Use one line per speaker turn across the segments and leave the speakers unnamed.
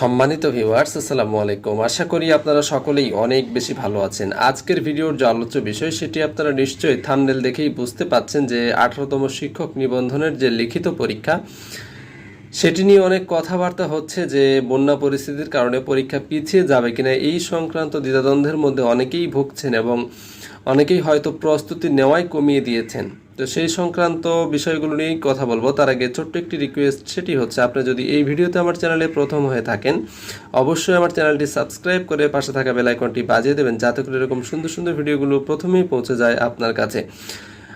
সম্মানিত ভিউয়ার্স আসসালামু আলাইকুম। আশা করি আপনারা সকলেই অনেক বেশি ভালো আছেন। আজকের ভিডিওর যে আলোচ্য বিষয়, সেটি আপনারা নিশ্চয়ই থামনেল দেখেই বুঝতে পাচ্ছেন যে আঠারোতম শিক্ষক নিবন্ধনের যে লিখিত পরীক্ষা, সেটি নিয়ে অনেক কথাবার্তা হচ্ছে যে বন্যা পরিস্থিতির কারণে পরীক্ষা পিছিয়ে যাবে কিনা, এই সংক্রান্ত দ্বিধাদ্বন্দ্বের মধ্যে অনেকেই ভুগছেন এবং অনেকেই হয়তো প্রস্তুতি নেওয়াই কমিয়ে দিয়েছেন। তো সেই সংক্রান্ত বিষয়গুলো নিয়েই কথা বলব। তার আগে ছোট্ট একটি রিকোয়েস্ট সেটি হচ্ছে আপনি যদি এই ভিডিওতে আমার চ্যানেলে প্রথম হয়ে থাকেন, অবশ্যই আমার চ্যানেলটি সাবস্ক্রাইব করে পাশে থাকা বেল আইকনটি বাজিয়ে দেবেন, যাতে করে এরকম সুন্দর সুন্দর ভিডিওগুলো প্রথমেই পৌঁছে যায় আপনার কাছে।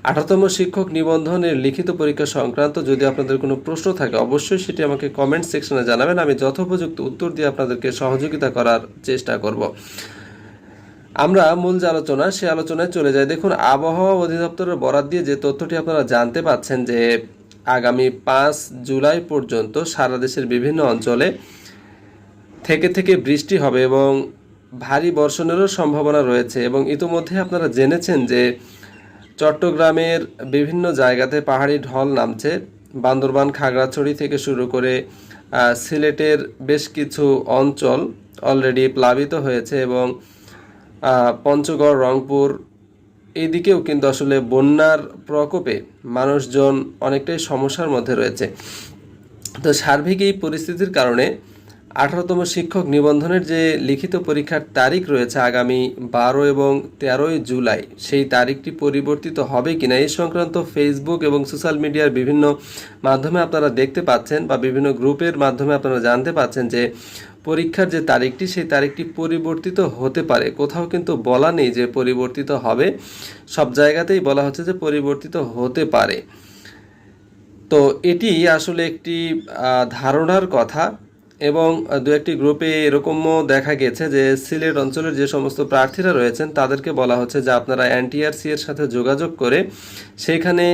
আঠারোতম শিক্ষক নিবন্ধনের লিখিত পরীক্ষা সংক্রান্ত যদি আপনাদের কোনো প্রশ্ন থাকে, অবশ্যই সেটি আমাকে কমেন্ট সেকশনে জানাবেন। আমি যথোপযুক্ত উত্তর দিয়ে আপনাদেরকে সহযোগিতা করার চেষ্টা করব। আমরা মূল যে আলোচনা, সে আলোচনায় চলে যাই। দেখুন, আবহাওয়া অধিদপ্তরের বরাদ দিয়ে যে তথ্যটি আপনারা জানতে পাচ্ছেন যে আগামী পাঁচ জুলাই পর্যন্ত সারা দেশের বিভিন্ন অঞ্চলে থেকে থেকে বৃষ্টি হবে এবং ভারী বর্ষণেরও সম্ভাবনা রয়েছে। এবং ইতোমধ্যে আপনারা জেনেছেন যে চট্টগ্রামের বিভিন্ন জায়গাতে পাহাড়ি ঢল নামছে। বান্দরবান, খাগড়াছড়ি থেকে শুরু করে সিলেটের বেশ কিছু অঞ্চল অলরেডি প্লাবিত হয়েছে এবং পঞ্চগড়, রংপুর এইদিকেও কিন্তু আসলে বন্যার প্রকোপে মানুষজন অনেকটাই সমস্যার মধ্যে রয়েছে। তো সার্বিক এই পরিস্থিতির কারণে আঠারোতম শিক্ষক নিবন্ধনের যে লিখিত পরীক্ষার তারিখ রয়েছে আগামী বারো এবং তেরোই জুলাই, সেই তারিখটি পরিবর্তিত হবে কিনা এই সংক্রান্ত ফেসবুক এবং সোশ্যাল মিডিয়ার বিভিন্ন মাধ্যমে আপনারা দেখতে পাচ্ছেন বা বিভিন্ন গ্রুপের মাধ্যমে আপনারা জানতে পাচ্ছেন যে পরীক্ষার যে তারিখটি, সেই তারিখটি পরিবর্তিত হতে পারে। কোথাও কিন্তু বলা নেই যে পরিবর্তিত হবে। সব জায়গাতেই বলা হচ্ছে যে পরিবর্তিত হতে পারে। তো এটি আসলে একটি ধারণার কথা এবং দু একটি গ্রুপে এরকমও দেখা গেছে যে সিলেট অঞ্চলের যে সমস্ত প্রার্থীরা রয়েছেন, তাদেরকে বলা হচ্ছে যে আপনারা এনটিআরসি এর সাথে যোগাযোগ করে সেখানে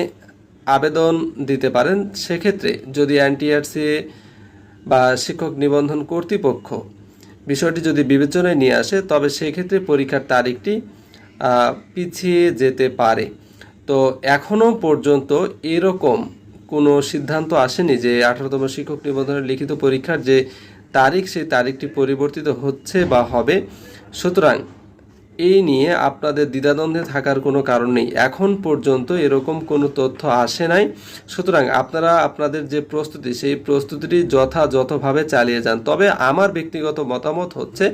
আবেদন দিতে পারেন। সেক্ষেত্রে যদি এনটিআরসি বা শিক্ষক নিবন্ধন কর্তৃপক্ষ। বিষয়টি যদি বিবেচনায় নিয়ে আসে, তবে সেক্ষেত্রে পরীক্ষার তারিখটি পিছিয়ে যেতে পারে। তো এখনও পর্যন্ত এরকম কোনো সিদ্ধান্ত আসেনি যে আঠারোতম শিক্ষক নিবন্ধনের লিখিত পরীক্ষার যে তারিখ, সেই তারিখটি পরিবর্তিত হচ্ছে বা হবে। সুতরাং এই নিয়ে আপনাদের দ্বিধাদ্বন্দ্বে থাকার কোনো কারণ নেই। এখন পর্যন্ত এরকম কোনো তথ্য আসে নাই। সুতরাং আপনারা আপনাদের যে প্রস্তুতি, সেই প্রস্তুতিটি যথাযথভাবে চালিয়ে যান। তবে আমার ব্যক্তিগত মতামত হচ্ছে,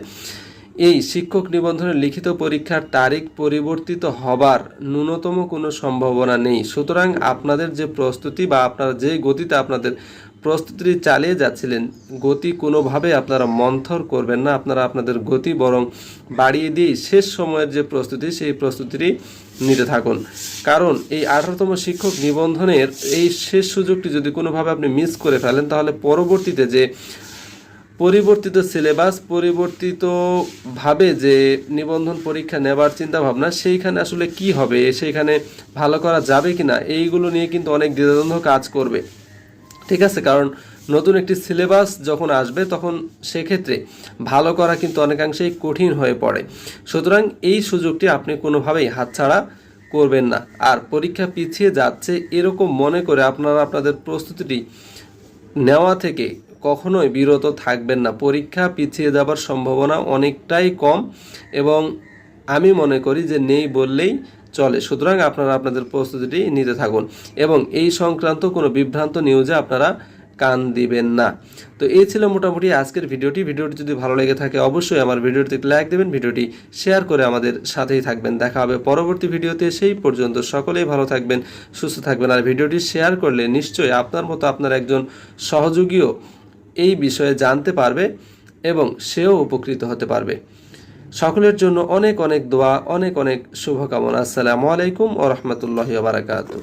এই শিক্ষক নিবন্ধনের লিখিত পরীক্ষার তারিখ পরিবর্তিত হবার ন্যূনতম কোনো সম্ভাবনা নেই। সুতরাং আপনাদের যে প্রস্তুতি বা আপনারা যে গতিতে আপনাদের প্রস্তুতি চালিয়ে যাচ্ছিলেন, গতি কোনোভাবে আপনারা মন্থর করবেন না, আপনারা আপনাদের গতি বরং বাড়িয়ে দিয়ে শেষ সময়ের যে প্রস্তুতি, সেই প্রস্তুতিটি নিতে থাকুন। কারণ এই আঠারোতম শিক্ষক নিবন্ধনের এই শেষ সুযোগটি যদি কোনোভাবে আপনি মিস করে ফেলেন, তাহলে পরবর্তীতে যে পরিবর্তিত সিলেবাস পরিবর্তিত ভাবে যে নিবন্ধন পরীক্ষা নেবার চিন্তা ভাবনা সেইখানে আসলে কি হবে, সেইখানে ভালো করা যাবে কিনা, এইগুলো নিয়ে কিন্তু অনেক দ্বিধাদ্বন্দ্ব কাজ করবে। ঠিক আছে, কারণ নতুন একটি সিলেবাস যখন আসবে, তখন সেক্ষেত্রে ভালো করা কিন্তু অনেকাংশেই কঠিন হয়ে পড়ে। সুতরাং এই সুযোগটি আপনি কোনোভাবেই হাতছাড়া করবেন না। আর পরীক্ষা পিছিয়ে যাচ্ছে এরকম মনে করে আপনারা আপনাদের প্রস্তুতিটি নেওয়া থেকে কখনোই বিরত থাকবেন না। পরীক্ষা পিছিয়ে যাবার সম্ভাবনা অনেকটাই কম এবং আমি মনে করি যে নেই বললেই চলে। সুতরাং আপনারা আপনাদের প্রস্তুতিটি নিতে থাকুন এবং এই সংক্রান্ত কোনো বিভ্রান্ত নিউজে আপনারা কান দিবেন না। তো এই ছিল মোটামুটি আজকের ভিডিওটি। ভিডিওটি যদি ভালো লেগে থাকে অবশ্যই আমার ভিডিওটি লাইক দেবেন, ভিডিওটি শেয়ার করে আমাদের সাথেই থাকবেন। দেখা হবে পরবর্তী ভিডিওতে। সেই পর্যন্ত সকলেই ভালো থাকবেন, সুস্থ থাকবেন আর ভিডিওটি শেয়ার করলে নিশ্চয়ই আপনার মতো আপনার একজন সহযোগীও এই বিষয়ে জানতে পারবে এবং সেও উপকৃত হতে পারবে। সকলের জন্য অনেক অনেক দোয়া অনেক অনেক শুভকামনা। আসসালামু আলাইকুম ও রহমতুল্লাহ বারাকাতু